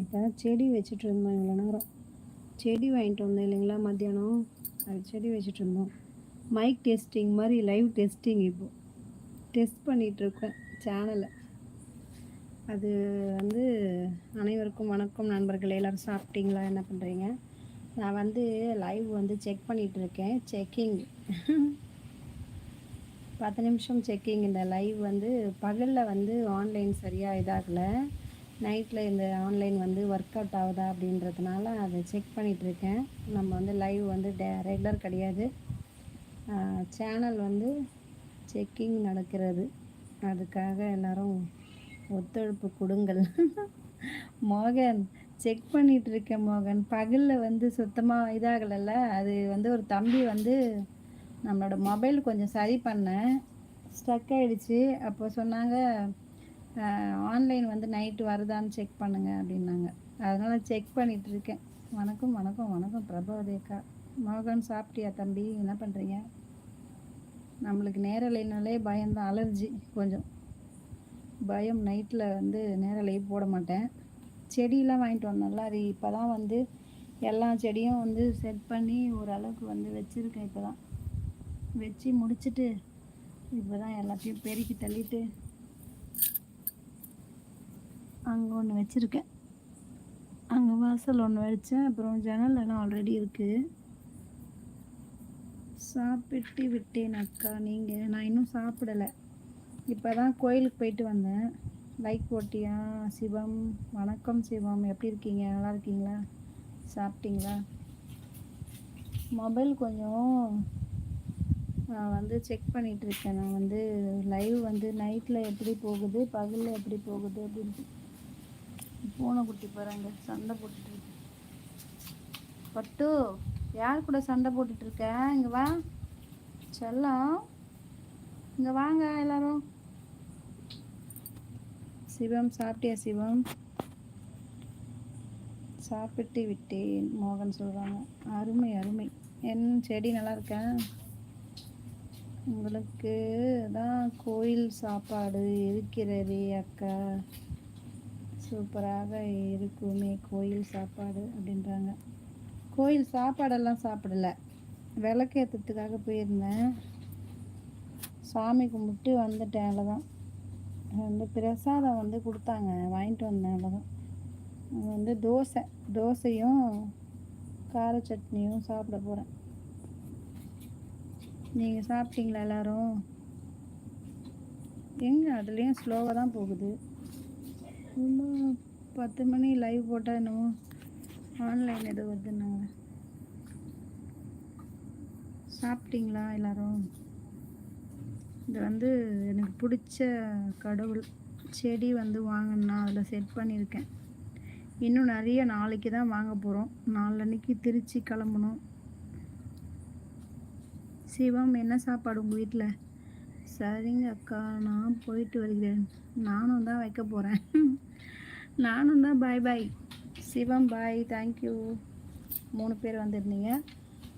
இப்போ செடி வச்சுட்டு இருந்தோம் இவ்வளோ நேரம். செடி வாங்கிட்டு வந்தோம் இல்லைங்களா மத்தியானம்? அது செடி வச்சுட்டு இருந்தோம். மைக் டெஸ்டிங் மாதிரி லைவ் டெஸ்டிங் இப்போது டெஸ்ட் பண்ணிகிட்ருக்கேன் சேனலை அது வந்து அனைவருக்கும் வணக்கம் நண்பர்களே. எல்லோரும் சாப்பிட்டீங்களா? என்ன பண்ணுறீங்க நான் வந்து லைவ் வந்து செக் பண்ணிகிட்ருக்கேன் செக்கிங் பத்து நிமிஷம் செக்கிங் இந்த லைவ் வந்து பகலில் வந்து ஆன்லைன் சரியாக இதாகலை. நைட்டில் இந்த ஆன்லைன் வந்து ஒர்க் அவுட் ஆகுதா அப்படின்றதுனால அதை செக் பண்ணிகிட்ருக்கேன் நம்ம வந்து லைவ் வந்து டே ரெகுலர் கிடையாது. சேனல் வந்து செக்கிங் நடக்கிறது. அதுக்காக எல்லோரும் ஒத்துழைப்பு கொடுங்கள். மோகன் செக் பண்ணிகிட்ருக்கேன் மோகன். பகலில் வந்து சுத்தமாக இதாகலைல்ல. அது வந்து ஒரு தம்பி வந்து நம்மளோட மொபைல் கொஞ்சம் சரி பண்ணேன். ஸ்டக் ஆகிடுச்சு அப்போ சொன்னாங்க ஆன்லைன் வந்து நைட்டு வருதான்னு செக் பண்ணுங்கள் அப்படின்னாங்க. அதனால் செக் பண்ணிகிட்ருக்கேன் வணக்கம் வணக்கம் வணக்கம் பிரபாவதேக்கா மோகன் சாப்பிட்டியா தம்பி? என்ன பண்ணுறீங்க நம்மளுக்கு நேரலைனாலே பயம்தான் அலர்ஜி கொஞ்சம். பயம் நைட்டில் வந்து நேரலை போட மாட்டேன். செடியெலாம் வாங்கிட்டு வந்தோம்ல அது இப்போ தான் வந்து எல்லா செடியும் வந்து செட் பண்ணி ஓரளவுக்கு வந்து வச்சுருக்கேன் இப்போ தான் வச்சு முடிச்சுட்டு இப்போ தான் எல்லாத்தையும் பெருக்கி தள்ளிட்டு அங்கே ஒன்று வச்சுருக்கேன். அங்கே வாசல் ஒன்று வச்சேன். அப்புறம் ஜன்னல் எல்லாம் ஆல்ரெடி இருக்குது சாப்பிட்டு விட்டேன் அக்கா நீங்கள் நான் இன்னும் சாப்பிடலை. இப்போ தான் கோயிலுக்கு போயிட்டு வந்தேன். லைக் போட்டியா? சிவம் வணக்கம் சிவம். எப்படி இருக்கீங்க? நல்லா இருக்கீங்களா? சாப்பிட்டீங்களா? மொபைல் கொஞ்சம் நான் வந்து செக் பண்ணிகிட்ருக்கேன் நான் வந்து லைவ் வந்து நைட்டில் எப்படி போகுது? பகலில் எப்படி போகுது? அப்படின்ட்டு. பூனை குட்டி போகிறாங்க சண்டை போட்டுட்டு பட்டு யார் கூட சண்டை போட்டுட்டு இருக்க? இங்க வா. செல்லம். இங்க வாங்க எல்லாரும். சிவம் சாப்பிட்டியா சிவம்? சாப்பிட்டு விட்டேன் மோகன் சொல்கிறாங்க அருமை அருமை. என் செடி நல்லா இருக்கேன் உங்களுக்கு தான் கோயில் சாப்பாடு இருக்கிறது அக்கா. சூப்பராக இருக்குமே கோயில் சாப்பாடு அப்படின்றாங்க. கோயில் சாப்பாடெல்லாம் சாப்பிடல. விளக்கேற்றத்துக்காக போயிருந்தேன். சாமி கும்பிட்டு வந்துட்டேன் அவ்வளோதான் வந்து பிரசாதம் வந்து கொடுத்தாங்க வாங்கிட்டு வந்தேன் அவ்வளோதான் வந்து தோசை தோசையும் கார சட்னியும் சாப்பிட போகிறேன் நீங்கள் சாப்பிட்டீங்களா எல்லோரும்? எங்கே அதுலேயும் ஸ்லோவாக தான் போகுது. பத்து மணி லைவ் போட்டால் என்னமோ? ஆன்லைன் எது வருதுன்னாங்க. சாப்பிட்டீங்களா எல்லாரும்? இது வந்து எனக்கு பிடிச்ச கடவுள். செடி வந்து வாங்கினா அதில் செட் பண்ணியிருக்கேன். இன்னும் நிறைய நாளைக்கு தான் வாங்க போகிறோம் நாலன்னைக்கு திருச்சி கிளம்பணும். சிவம் என்ன சாப்பாடு உங்கள் வீட்டில் சரிங்க அக்கா நான் போயிட்டு வருகிறேன். நானும் தான் வைக்க போகிறேன் நானும் தான். பாய் பாய் சிவம் பாய் தேங்க்யூ மூணு பேர் வந்திருந்தீங்க.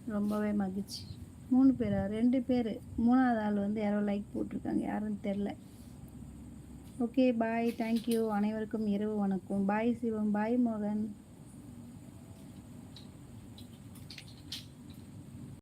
ரொம்பவே மகிழ்ச்சி. மூணு பேரா? ரெண்டு பேர். மூணாவது ஆள் வந்து யாரோ லைக் போட்டிருக்காங்க. யாருன்னு தெரில ஓகே பாய் தேங்க்யூ அனைவருக்கும் இரவு வணக்கம். பாய் சிவம். பாய் மோகன்.